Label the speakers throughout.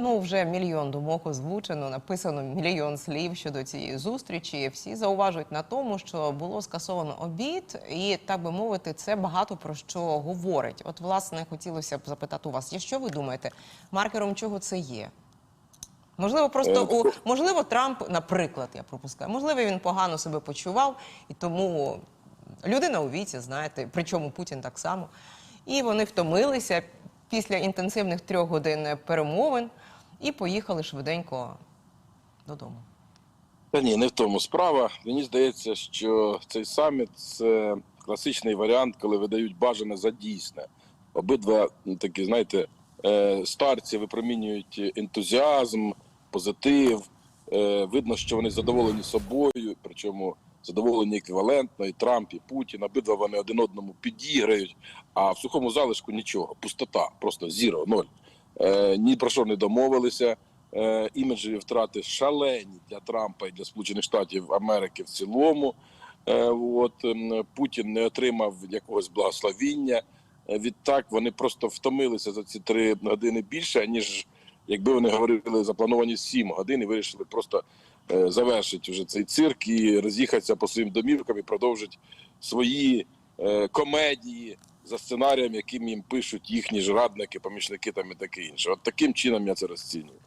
Speaker 1: Ну, вже мільйон думок озвучено, написано мільйон слів щодо цієї зустрічі. Всі зауважують на тому, що було скасовано обід, і так би мовити, це багато про що говорить. От, власне, хотілося б запитати у вас, що ви думаєте, маркером чого це є? Можливо, просто
Speaker 2: Е,
Speaker 1: у можливо, Трамп, наприклад, я пропускаю, можливо, він погано себе почував, і тому людина у віці, знаєте, причому Путін так само. І вони втомилися після інтенсивних трьох годин перемовин і поїхали швиденько додому.
Speaker 2: Та ні, не в тому справа. Мені здається, що цей саміт це класичний варіант, коли видають бажане за дійсне. Обидва ну, такі, знаєте, е, старці випромінюють ентузіазм, позитив. Е, Видно, що вони задоволені собою, причому задоволені еквівалентно, і Трамп, і Путін. Обидва вони один одному підіграють. А в сухому залишку нічого, пустота, просто зіро, ноль. Е, Ні про що не домовилися. Е, іміджеві втрати шалені для Трампа і для Сполучених Штатів Америки в цілому. Е, От ем, Путін не отримав якогось благословіння. Відтак вони просто втомилися за ці три години більше, ніж якби вони говорили заплановані сім годин і вирішили просто завершити вже цей цирк і роз'їхатися по своїм домівкам і продовжити свої комедії за сценарієм, яким їм пишуть їхні ж радники, помічники там і таке інше. От таким чином я це розцінюю.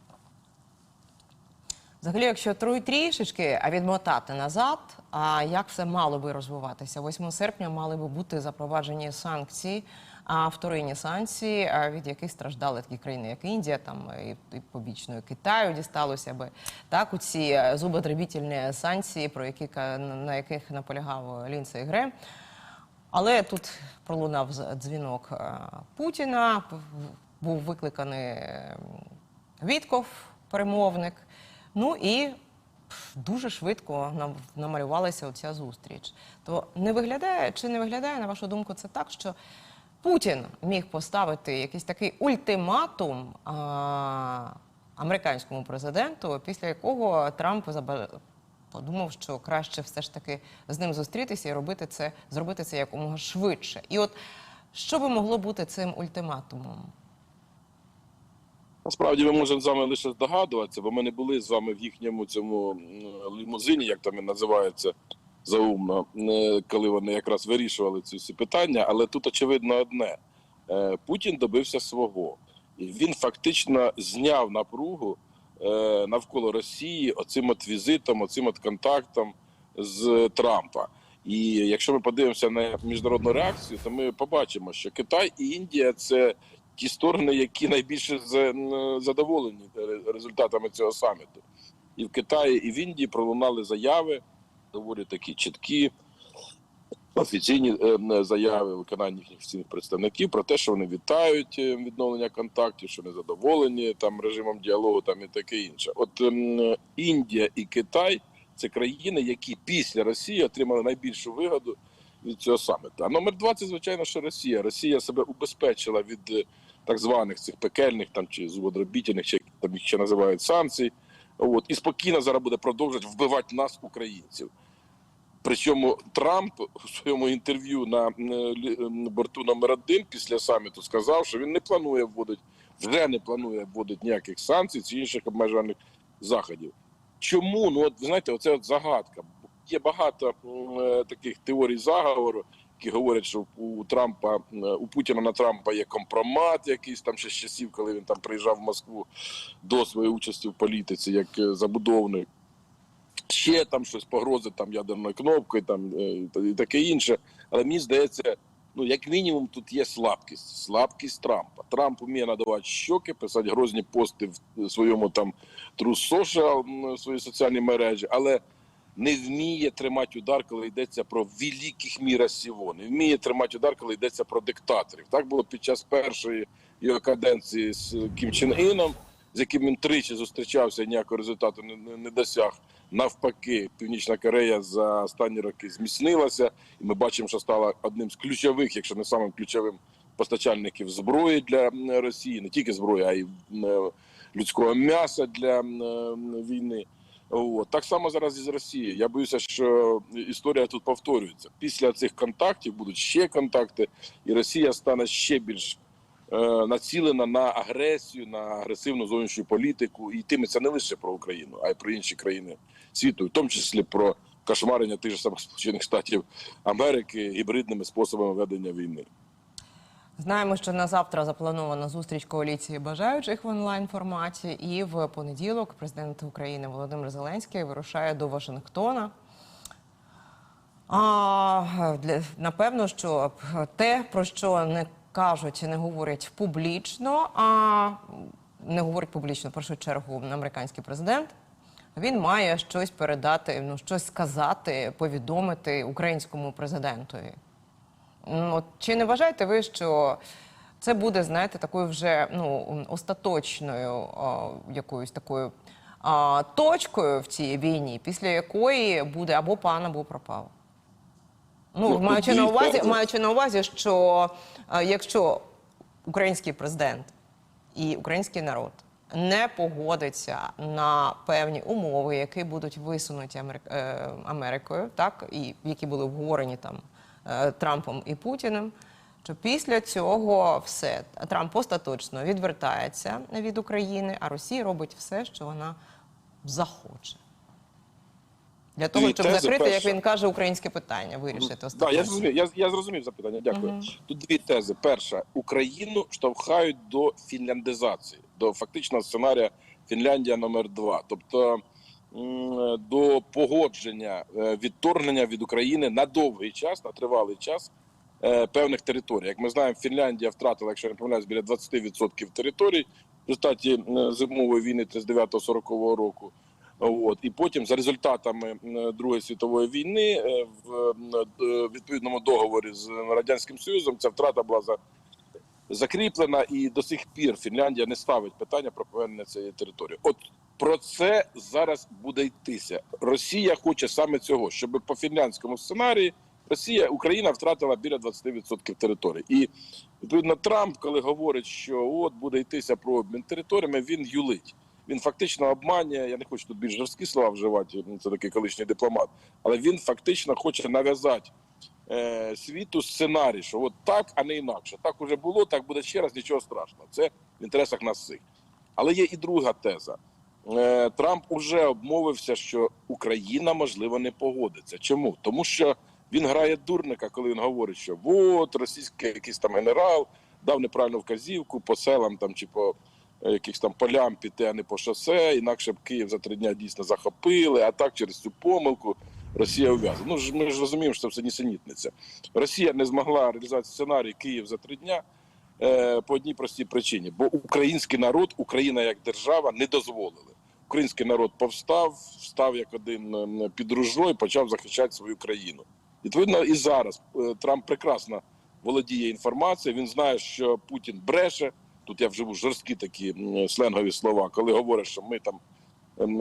Speaker 1: Взагалі, якщо тру- трішечки а відмотати назад, а як все мало би розвиватися? 8 серпня мали би бути запроваджені санкції, а вторинні санкції, від яких страждали такі країни, як Індія, там і, і побічною Китаю дісталося би так. У ці е, зуботребітельні санкції, про які на яких наполягав Лінцей Грем. Але тут пролунав дзвінок е, Путіна, був викликаний Вітков, перемовник. Ну і дуже швидко нам намалювалася оця зустріч. То не виглядає чи не виглядає, на вашу думку, це так, що Путін міг поставити якийсь такий ультиматум американському президенту, після якого Трамп подумав, що краще все ж таки з ним зустрітися і робити це, зробити це якомога швидше. І от що би могло бути цим ультиматумом?
Speaker 2: Насправді ми можемо з вами лише здогадуватися, бо ми не були з вами в їхньому цьому лімузині, як там він називається заумно, е, коли вони якраз вирішували ці всі питання. Але тут очевидно одне: Е, Путін добився свого, і він фактично зняв напругу навколо Росії оцим от візитом, оцим от контактом з Трампа. І якщо ми подивимося на міжнародну реакцію, то ми побачимо, що Китай і Індія це ті сторони, які найбільше задоволені результатами цього саміту. І в Китаї, і в Індії пролунали заяви, доволі такі чіткі, офіційні е, заяви виконання їхніх офіційних представників про те, що вони вітають е, відновлення контактів, що вони задоволені там режимом діалогу, там і таке інше. От Індія і Китай це країни, які після Росії отримали найбільшу вигоду від цього саміту. А номер два це звичайно, що Росія. Росія себе убезпечила від е, так званих цих пекельних там чи зубодробітельних, чи там їх ще називають санкцій. От і спокійно зараз буде продовжувати вбивати нас, українців. Причому Трамп у своєму інтерв'ю на е, е, борту номер один після саміту сказав, що він не планує вводити, вже не планує вводити ніяких санкцій чи інших обмежувальних заходів. Чому? Ну от ви знаєте, оце от загадка. Є багато е, таких теорій заговору, які говорять, що у Трампа е, у Путіна на Трампа є компромат, якийсь там ще з часів, коли він там приїжджав в Москву до своєї участі в політиці, як забудовник. Ще там щось погрози там ядерною кнопкою, там е, і таке інше. Але мені здається, ну як мінімум, тут є слабкість. Слабкість Трампа. Трамп вміє надавати щоки, писати грозні пости в своєму там м, в своїй соціальній мережі, але не вміє тримати удар, коли йдеться про великих міра сього. Не вміє тримати удар, коли йдеться про диктаторів. Так було під час першої його каденції з Кім Чен Іном, з яким він тричі зустрічався, ніякого результату не, не досяг. Навпаки, Північна Корея за останні роки зміцнилася, і ми бачимо, що стала одним з ключових, якщо не самим ключовим постачальників зброї для Росії, не тільки зброї, а й е, людського м'яса для е, війни. От. Так само зараз і з Росією. Я боюся, що історія тут повторюється. Після цих контактів будуть ще контакти, і Росія стане ще більш е, націлена на агресію, на агресивну зовнішню політику. І йтиметься не лише про Україну, а й про інші країни світу, в тому числі про кошмарення тих же самих Сполучених Штатів Америки гібридними способами ведення війни.
Speaker 1: Знаємо, що на завтра запланована зустріч коаліції бажаючих в онлайн форматі, і в понеділок президент України Володимир Зеленський вирушає до Вашингтона. А, для, напевно, що те, про що не кажуть не говорять публічно, а не говорить публічно в першу чергу американський президент. Він має щось передати, ну щось сказати, повідомити українському президентові. Ну, от Чи не вважаєте ви, що це буде, знаєте, такою вже ну, остаточною а, якоюсь такою а, точкою в цій війні, після якої буде або пан, або пропав? Ну,
Speaker 2: Ну,
Speaker 1: маючи, на увазі, маючи на увазі, що а, якщо український президент і український народ не погодиться на певні умови, які будуть висунуті е, Америкою, так і які були обговорені там е, Трампом і Путіним. Що після цього все Трамп остаточно відвертається від України, а Росія робить все, що вона захоче. Для того, щоб
Speaker 2: тези.
Speaker 1: закрити, як він каже, українське питання, вирішити остаточно.
Speaker 2: я зрозумів. Я, я зрозумів запитання. Дякую. Тут дві тези. Перша, Україну штовхають до фінляндизації, до фактичного сценарія Фінляндія номер два. Тобто до погодження е, відторгнення від України на довгий час, на тривалий час е, певних територій. Як ми знаємо, Фінляндія втратила, якщо я не помиляюсь, біля 20% територій в результаті е, зимової війни 39-40 року. От і потім, за результатами Другої світової війни, е, в е, відповідному договорі з радянським союзом ця втрата була за закріплена, і до сих пір Фінляндія не ставить питання про повернення цієї території. От про це зараз буде йтися. Росія хоче саме цього, щоб по фінляндському сценарії Росія Україна втратила біля 20% території. І відповідно Трамп, коли говорить, що от буде йтися про обмін територіями, він юлить. Він фактично обманює. Я не хочу тут більш жорсткі слова вживати. Це такий колишній дипломат, але він фактично хоче нав'язати е, світу сценарій, що от так, а не інакше. Так уже було, так буде ще раз, нічого страшного. Це в інтересах нас всіх. Але є і друга теза. Е, Трамп уже обмовився, що Україна можливо не погодиться. Чому? Тому що він грає дурника, коли він говорить, що от російський якийсь там генерал дав неправильну вказівку по селам там чи по е, якихось там полям піти, а не по шосе. Інакше б Київ за три дня дійсно захопили, а так через цю помилку Росія ув'язана. Ну ж ми ж розуміємо, що це все нісенітниця. Росія не змогла реалізувати сценарій Київ за три дня е, по одній простій причині: бо український народ, Україна як держава не дозволили. Український народ повстав, став як один ем, під ружо і почав захищати свою країну. Відповідно, і зараз е, Трамп прекрасно володіє інформацією. Він знає, що Путін бреше. Тут я вживу жорсткі такі сленгові слова, коли говорять, що ми там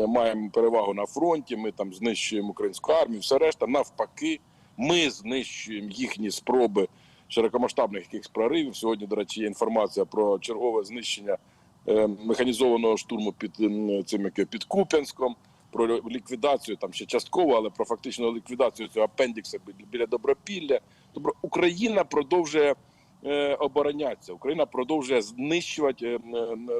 Speaker 2: маємо перевагу на фронті, ми там знищуємо українську армію, все решта. Навпаки, ми знищуємо їхні спроби широкомасштабних якихось проривів. Сьогодні, до речі, є інформація про чергове знищення е, механізованого штурму під цим під Куп'янськом. Про ліквідацію там ще частково, але про фактичну ліквідацію цього апендікса бі- біля Добропілля. Тобто Україна продовжує е, оборонятися. Україна продовжує знищувати е,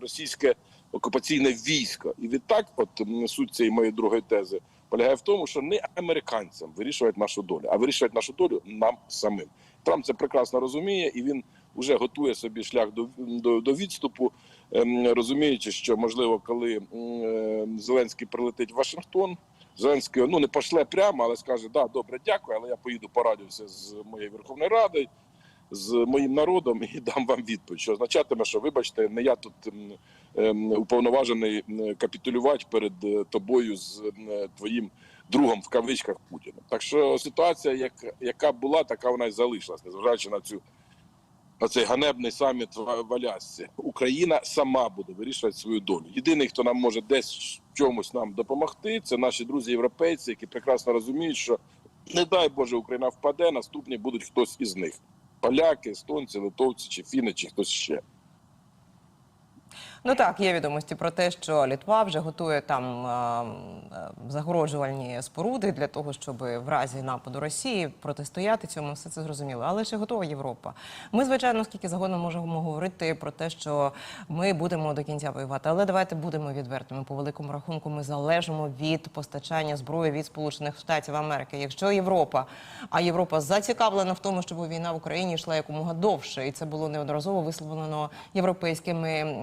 Speaker 2: російське окупаційне військо. І відтак, от суть цієї моєї другої тези полягає в тому, що не американцям вирішувати нашу долю, а вирішувати нашу долю нам самим. Трамп це прекрасно розуміє, і він вже готує собі шлях до, до, до відступу, ем, розуміючи, що можливо, коли м, е, Зеленський прилетить в Вашингтон. Зеленський ну не пошле прямо, але скаже: да, добре, дякую, але я поїду порадюся з моєю Верховною Радою, з моїм народом і дам вам відповідь, що означатиме, що вибачте, не я тут ем, уповноважений капітулювати перед е, тобою з е, твоїм другом в кавичках Путіним. Так що ситуація, як, яка була, така вона й залишилась, незважаючи на цю на цей ганебний саміт в Алясці. Україна сама буде вирішувати свою долю. Єдиний, хто нам може десь чомусь нам допомогти, це наші друзі європейці, які прекрасно розуміють, що не дай Боже, Україна впаде, наступні будуть хтось із них: поляки, естонці, литовці чи фіни, чи хтось ще.
Speaker 1: Ну так, є відомості про те, що Літва вже готує там е, е, загороджувальні споруди для того, щоб в разі нападу Росії протистояти цьому, все це зрозуміло. Але чи готова Європа? Ми, звичайно, скільки загодно можемо говорити про те, що ми будемо до кінця воювати. Але давайте будемо відвертими. По великому рахунку, ми залежимо від постачання зброї від Сполучених Штатів Америки. Якщо Європа, а Європа зацікавлена в тому, щоб війна в Україні йшла якомога довше, і це було неодноразово висловлено європейськими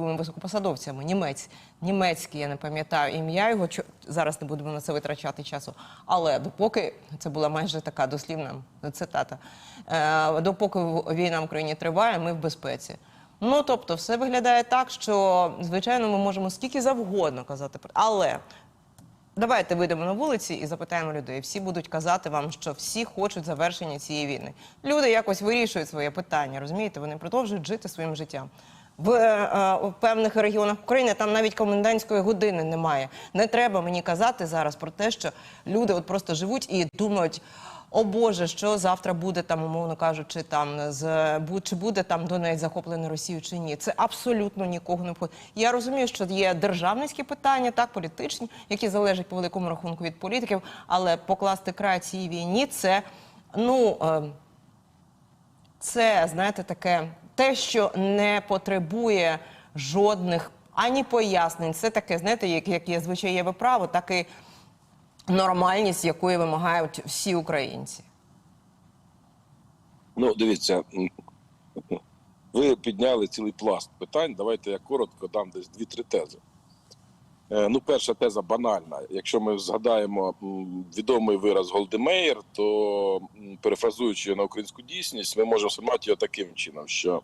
Speaker 1: е, високопосадовцями. Німець, німецький, я не пам'ятаю ім'я його. зараз не будемо на це витрачати часу. Але допоки це була майже така дослівна цитата, е, допоки війна в Україні триває, ми в безпеці. Ну тобто, все виглядає так, що звичайно ми можемо скільки завгодно казати про але. Давайте вийдемо на вулиці і запитаємо людей. Всі будуть казати вам, що всі хочуть завершення цієї війни. Люди якось вирішують своє питання, розумієте? Вони продовжують жити своїм життям. В, е, е, в певних регіонах України там навіть комендантської години немає. Не треба мені казати зараз про те, що люди от просто живуть і думають. О Боже, що завтра буде там, умовно кажучи, там з чи буде там Донець захоплений Росією чи ні. Це абсолютно нікого не входить. Я розумію, що є державницькі питання, так політичні, які залежать по великому рахунку від політиків, але покласти край цій війні це ну. Е, це, знаєте, таке те, що не потребує жодних ані пояснень. Це таке, знаєте, як, як є звичаєве право, так і нормальність, якої вимагають всі українці.
Speaker 2: Ну, дивіться, ви підняли цілий пласт питань. Давайте я коротко дам десь дві-три тези. Е, Ну, перша теза банальна. Якщо ми згадаємо відомий вираз Голдемейр, то перефразуючи на українську дійсність, ми можемо сприймати його таким чином, що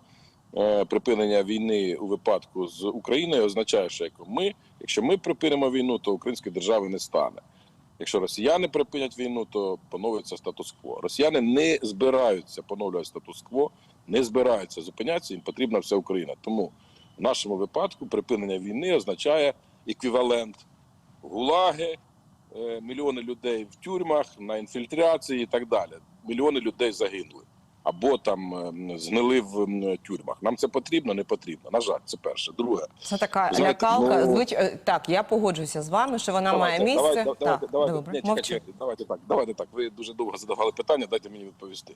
Speaker 2: е, припинення війни у випадку з Україною означає, що як ми, якщо ми припинимо війну, то української держави не стане. Якщо росіяни припинять війну, то поновиться статус-кво. Росіяни не збираються поновлювати статус-кво, не збираються зупинятися. Їм потрібна вся Україна. Тому в нашому випадку припинення війни означає еквівалент гулаги, е, мільйони людей в тюрмах, на інфільтрації і так далі. Мільйони людей загинули або там ем, згнили в тюрмах. Нам це потрібно, не потрібно. На жаль, це перше. Друге,
Speaker 1: Це така
Speaker 2: Знаєте,
Speaker 1: лякалка.
Speaker 2: ну-
Speaker 1: Звич... е, Так, я погоджуюся з вами, що вона
Speaker 2: Давайте,
Speaker 1: має місце.
Speaker 2: Давайте,
Speaker 1: так,
Speaker 2: давайте,
Speaker 1: добре,
Speaker 2: Ні, чекайте, чекайте, давайте так. Давайте так. Ви дуже довго задавали питання, дайте мені відповісти.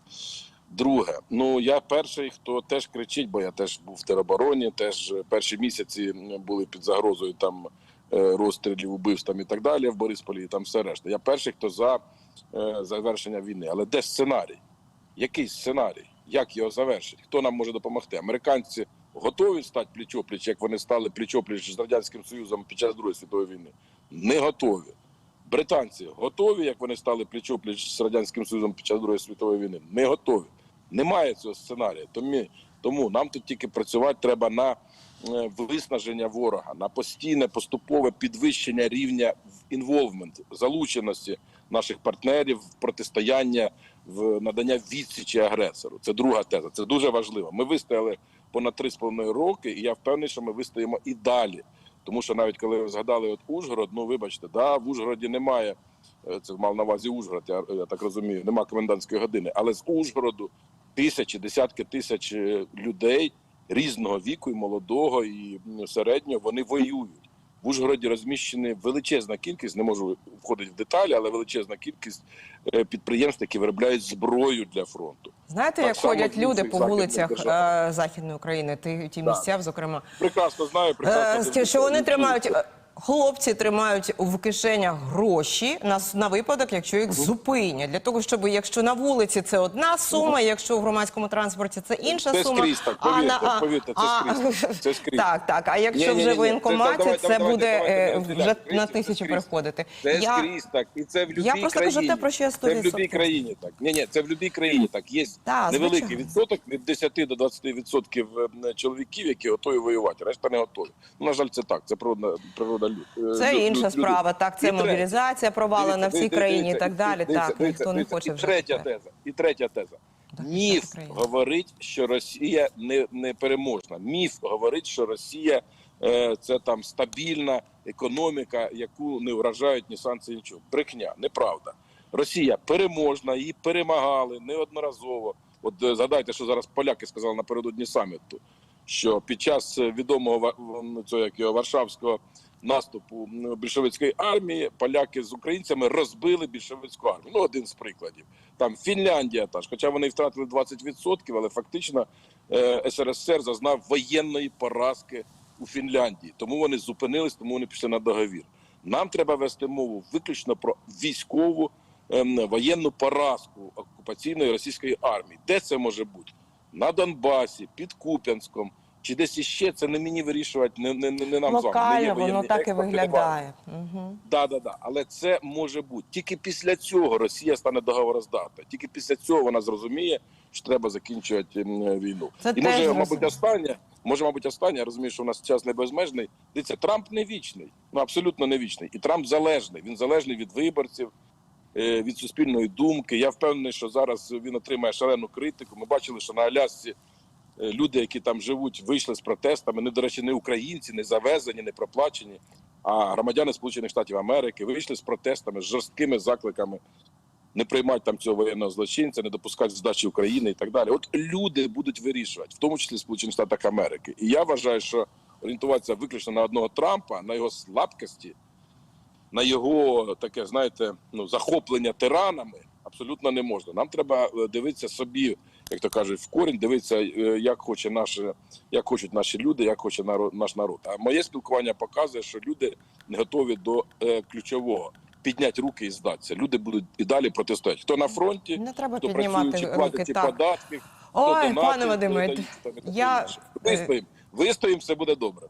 Speaker 2: Друге, ну я перший, хто теж кричить, бо я теж був в теробороні, теж е, перші місяці були під загрозою там е, розстрілів, убивств там і так далі в Борисполі, і там все решта. Я перший, хто за е, завершення війни. Але де сценарій? Який сценарій? Як його завершити? Хто нам може допомогти? Американці готові стати пліч-опліч, як вони стали пліч-опліч з радянським союзом під час другої світової війни? Не готові. Британці готові, як вони стали пліч-опліч з радянським союзом під час другої світової війни? Не готові. Немає цього сценарія. Тому, тому нам тут тільки працювати треба на виснаження ворога, на постійне поступове підвищення рівня інволвмент, залученості наших партнерів в протистояння в надання відсічі агресору. Це друга теза. Це дуже важливо. Ми вистояли понад 3,5 роки, і я впевнений, що ми вистоїмо і далі. Тому що навіть коли ви згадали от Ужгород, ну вибачте, да, в Ужгороді немає. е, Це мав на увазі Ужгород, я, я так розумію, нема комендантської години. Але з Ужгороду тисячі, десятки тисяч е, людей різного віку, і молодого, і середнього, вони воюють. В Ужгороді розміщена величезна кількість, не можу входити в деталі, але величезна кількість е, підприємств, які виробляють зброю для фронту.
Speaker 1: Знаєте,
Speaker 2: Так
Speaker 1: як ходять люди по вулицях е, Західної України, ті, ті місця, зокрема,
Speaker 2: Прекрасно знаю,
Speaker 1: Е,
Speaker 2: прекрасно
Speaker 1: що вони тримають. Хлопці тримають в кишенях гроші на, на випадок, якщо їх зупинять. Для того, щоб якщо на вулиці це одна сума, якщо в громадському транспорті це інша
Speaker 2: Це
Speaker 1: сума.
Speaker 2: скрізь так, повірте, повірте, це
Speaker 1: а-
Speaker 2: скрізь, це скрізь.
Speaker 1: Так, так. А якщо
Speaker 2: Ні-ні-ні,
Speaker 1: вже в воєнкоматі, це
Speaker 2: давайте,
Speaker 1: буде
Speaker 2: давайте,
Speaker 1: е, вже
Speaker 2: давайте,
Speaker 1: на
Speaker 2: це
Speaker 1: тисячу приходити.
Speaker 2: Це
Speaker 1: Я-
Speaker 2: скрізь так, і це в будь-якій
Speaker 1: Я просто кажу те, про що я
Speaker 2: Це в
Speaker 1: 100%
Speaker 2: країні так. Ні, ні, це в будь-якій країні так. Є
Speaker 1: Так,
Speaker 2: невеликий
Speaker 1: звичайно.
Speaker 2: відсоток від 10 до 20 відсотків е, чоловіків, які готові воювати. Решта не готові. На жаль, це так. Це природа природа.
Speaker 1: Це
Speaker 2: люд-
Speaker 1: інша
Speaker 2: люд-
Speaker 1: справа. Так, це
Speaker 2: І
Speaker 1: мобілізація провалена в цій країні і так далі.
Speaker 2: дивіться,
Speaker 1: Так,
Speaker 2: дивіться,
Speaker 1: ніхто не хоче
Speaker 2: І
Speaker 1: вже.
Speaker 2: третя теза. І третя теза.
Speaker 1: Так,
Speaker 2: Міф говорить, що Росія не, не переможна. Міф говорить, що Росія е, це там стабільна економіка, яку не вражають ні санкції, нічого. Брехня, неправда. Росія переможна, її перемагали неодноразово. От е, згадайте, що зараз поляки сказали напередодні саміту. що під час е, відомого цього як його варшавського наступу більшовицької армії поляки з українцями розбили більшовицьку армію. Ну, один з прикладів. Там Фінляндія теж, хоча вони втратили 20%, але фактично е, СРСР зазнав воєнної поразки у Фінляндії. Тому вони зупинились, тому вони пішли на договір. Нам треба вести мову виключно про військову ем, воєнну поразку окупаційної російської армії. Де це може бути? На Донбасі, під Куп'янськом, чи десь іще це не мені вирішувати, не, не, не, не нам з вами.
Speaker 1: Локально воно так і виглядає. Угу.
Speaker 2: Да, да, да. Але це може бути. Тільки після цього Росія стане договороздатна. Тільки після цього вона зрозуміє, що треба закінчувати війну.
Speaker 1: Це
Speaker 2: І може, мабуть, останнє, може, мабуть, останнє, я розумію, що у нас час не безмежний. Дивіться, Трамп не вічний, ну абсолютно не вічний. І Трамп залежний. Він залежний від виборців, е, від суспільної думки. Я впевнений, що зараз він отримає шалену критику. Ми бачили, що на Алясці люди, які там живуть, вийшли з протестами. Вони, до речі, не українці, не завезені, не проплачені, а громадяни Сполучених Штатів Америки вийшли з протестами, з жорсткими закликами не приймати там цього воєнного злочинця, не допускати здачі України і так далі. От люди будуть вирішувати, в тому числі Сполучених Штатах Америки. І я вважаю, що орієнтуватися виключно на одного Трампа, на його слабкості, на його таке, знаєте, ну захоплення тиранами абсолютно не можна. Нам треба е, дивитися собі, як то кажуть, в корінь, дивитися, е, як хоче наше, як хочуть наші люди, як хоче народ, наш народ. А моє спілкування показує, що люди не готові до е, ключового. Підняти руки і здатися. Люди будуть і далі протистояти. Хто на фронті,
Speaker 1: Не треба
Speaker 2: хто
Speaker 1: піднімати
Speaker 2: працюючи,
Speaker 1: руки
Speaker 2: платить
Speaker 1: так.
Speaker 2: податки.
Speaker 1: Ой,
Speaker 2: хто донати,
Speaker 1: пане Вадиме,
Speaker 2: там
Speaker 1: я-
Speaker 2: вистоїмо, вистоїмо, все буде добре.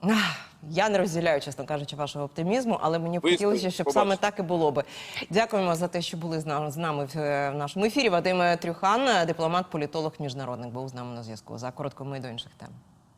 Speaker 1: Я не розділяю, чесно кажучи, вашого оптимізму, але мені б хотілося, щоб
Speaker 2: побачите.
Speaker 1: саме так і було би. Дякуємо за те, що були з нами, нами в, е, нашому ефірі. Вадим Трюхан, дипломат, політолог, міжнародник, був з нами на зв'язку. За коротко ми до інших тем.